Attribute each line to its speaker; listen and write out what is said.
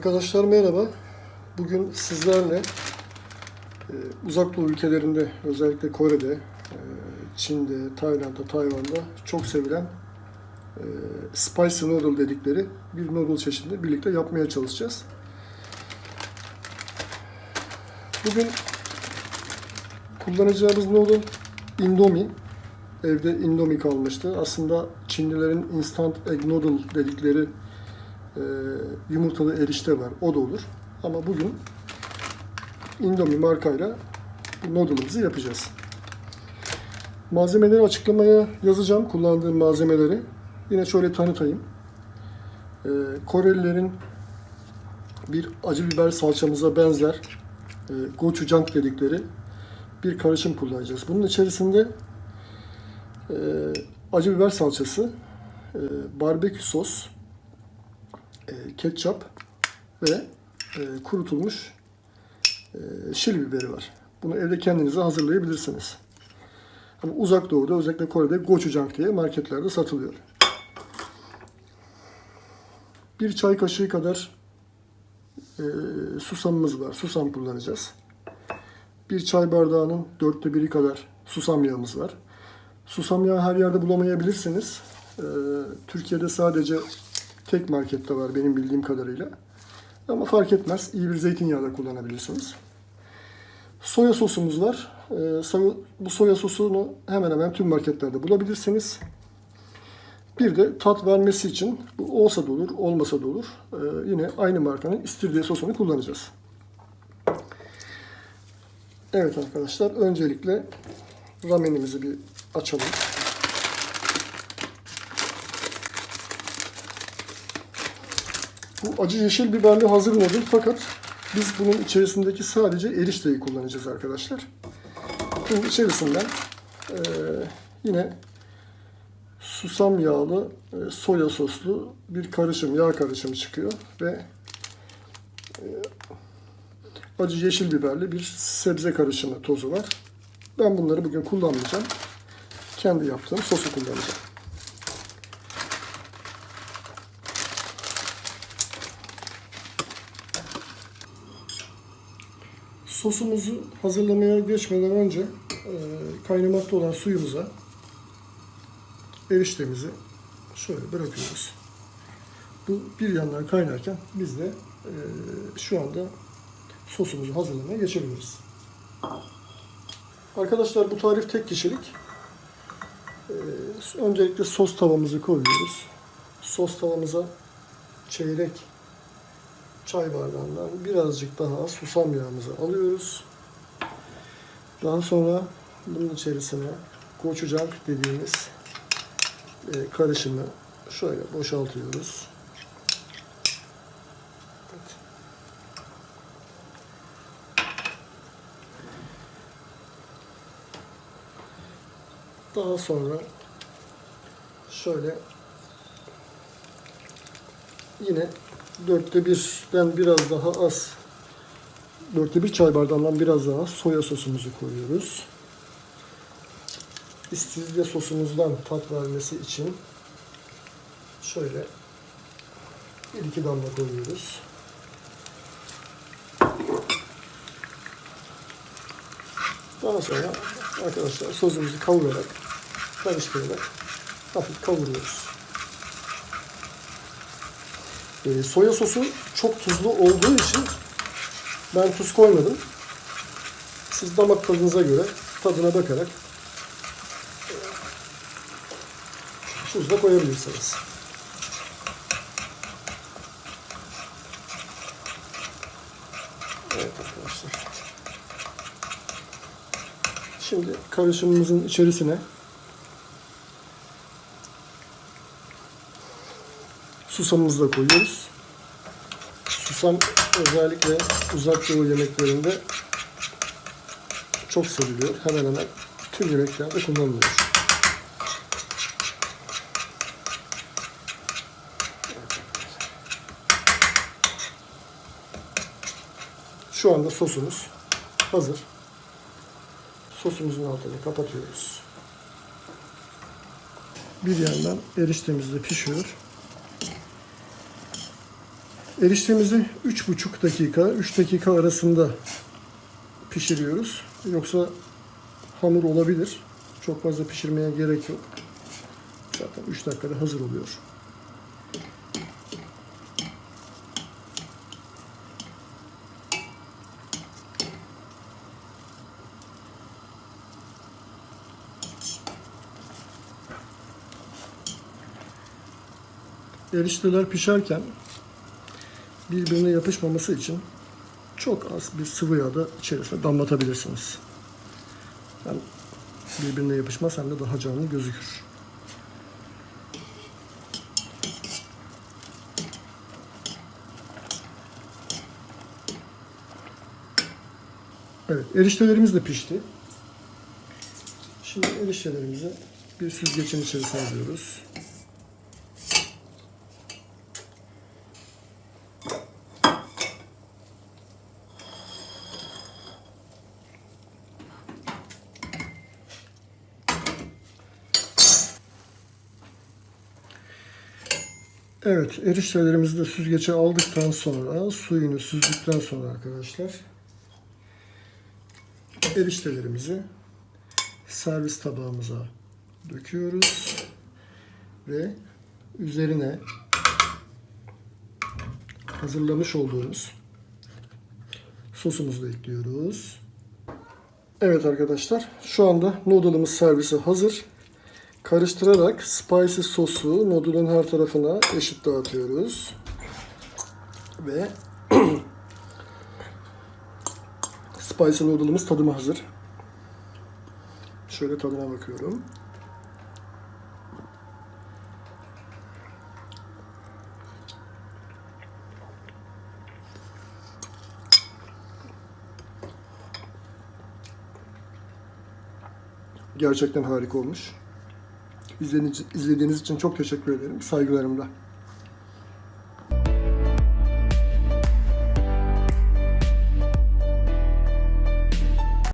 Speaker 1: Arkadaşlar merhaba. Bugün sizlerle e, uzak doğu ülkelerinde özellikle Kore'de, e, Çin'de, Tayland'da, Tayvan'da çok sevilen e, spicy noodle dedikleri bir noodle çeşidini birlikte yapmaya çalışacağız. Bugün kullanacağımız noodle Indomie. Evde Indomie kalmıştı. Aslında Çinlilerin instant egg noodle dedikleri e, yumurtalı erişte var. O da olur. Ama bugün Indomie markayla bu noodle'ımızı yapacağız. Malzemeleri açıklamaya yazacağım. Kullandığım malzemeleri. Yine şöyle tanıtayım. E, Korelilerin bir acı biber salçamıza benzer e, gochujang dedikleri bir karışım kullanacağız. Bunun içerisinde e, acı biber salçası, e, barbekü sos, e, ketçap ve e, kurutulmuş e, şil biberi var. Bunu evde kendinize hazırlayabilirsiniz. Ama uzak doğuda özellikle Kore'de gochujang diye marketlerde satılıyor. Bir çay kaşığı kadar e, susamımız var. Susam kullanacağız. Bir çay bardağının dörtte biri kadar susam yağımız var. Susam yağı her yerde bulamayabilirsiniz. E, Türkiye'de sadece tek markette var benim bildiğim kadarıyla. Ama fark etmez. İyi bir zeytinyağı da kullanabilirsiniz. Soya sosumuz var. Ee, bu soya sosunu hemen hemen tüm marketlerde bulabilirsiniz. Bir de tat vermesi için bu olsa da olur, olmasa da olur. Ee, yine aynı markanın istiridye sosunu kullanacağız. Evet arkadaşlar, öncelikle ramenimizi bir açalım. Bu acı yeşil biberli hazır noodle fakat biz bunun içerisindeki sadece erişteyi kullanacağız arkadaşlar. Bunun içerisinden eee, yine susam yağlı, e, soya soslu bir karışım, yağ karışımı çıkıyor ve e, acı yeşil biberli bir sebze karışımı tozu var. Ben bunları bugün kullanmayacağım. Kendi yaptığım sosu kullanacağım. Sosumuzu hazırlamaya geçmeden önce e, kaynamakta olan suyumuza eriştemizi şöyle bırakıyoruz. Bu bir yandan kaynarken biz de e, şu anda sosumuzu hazırlamaya geçebiliriz. Arkadaşlar bu tarif tek kişilik. E, öncelikle sos tavamızı koyuyoruz. Sos tavamıza çeyrek çay bardağından birazcık daha susam yağımızı alıyoruz. Daha sonra bunun içerisine gochujang dediğimiz e, karışımı şöyle boşaltıyoruz. Daha sonra şöyle yine dörtte birden biraz daha az dörtte bir çay bardağından biraz daha soya sosumuzu koyuyoruz. İstiridye sosumuzdan tat vermesi için şöyle bir iki damla koyuyoruz. Daha sonra arkadaşlar sosumuzu kavurarak karıştırarak hafif kavuruyoruz. Ee, soya sosu çok tuzlu olduğu için ben tuz koymadım. Siz damak tadınıza göre tadına bakarak e, tuz da koyabilirsiniz. Evet arkadaşlar. Şimdi karışımımızın içerisine susamımızı da koyuyoruz. Susam özellikle uzak doğu yemeklerinde çok seviliyor. Hemen hemen tüm yemeklerde kullanılıyor. Şu anda sosumuz hazır. Sosumuzun altını kapatıyoruz. Bir yandan eriştemiz de pişiyor. Eriştemizi 3,5 dakika, 3 dakika arasında pişiriyoruz. Yoksa hamur olabilir. Çok fazla pişirmeye gerek yok. Zaten 3 dakikada hazır oluyor. Erişteler pişerken birbirine yapışmaması için çok az bir sıvı yağ da içerisine damlatabilirsiniz. Hem birbirine yapışmaz hem de daha canlı gözükür. Evet, eriştelerimiz de pişti. Şimdi eriştelerimizi bir süzgecin içerisine alıyoruz. Evet, eriştelerimizi de süzgece aldıktan sonra, suyunu süzdükten sonra arkadaşlar, eriştelerimizi servis tabağımıza döküyoruz ve üzerine hazırlamış olduğumuz sosumuzu da ekliyoruz. Evet arkadaşlar, şu anda noodle'ımız servise hazır. Karıştırarak spicy sosu noodle'ın her tarafına eşit dağıtıyoruz. Ve spicy noodle'ımız tadıma hazır. Şöyle tadına bakıyorum. Gerçekten harika olmuş. İzlediğiniz, için çok teşekkür ederim. Saygılarımla.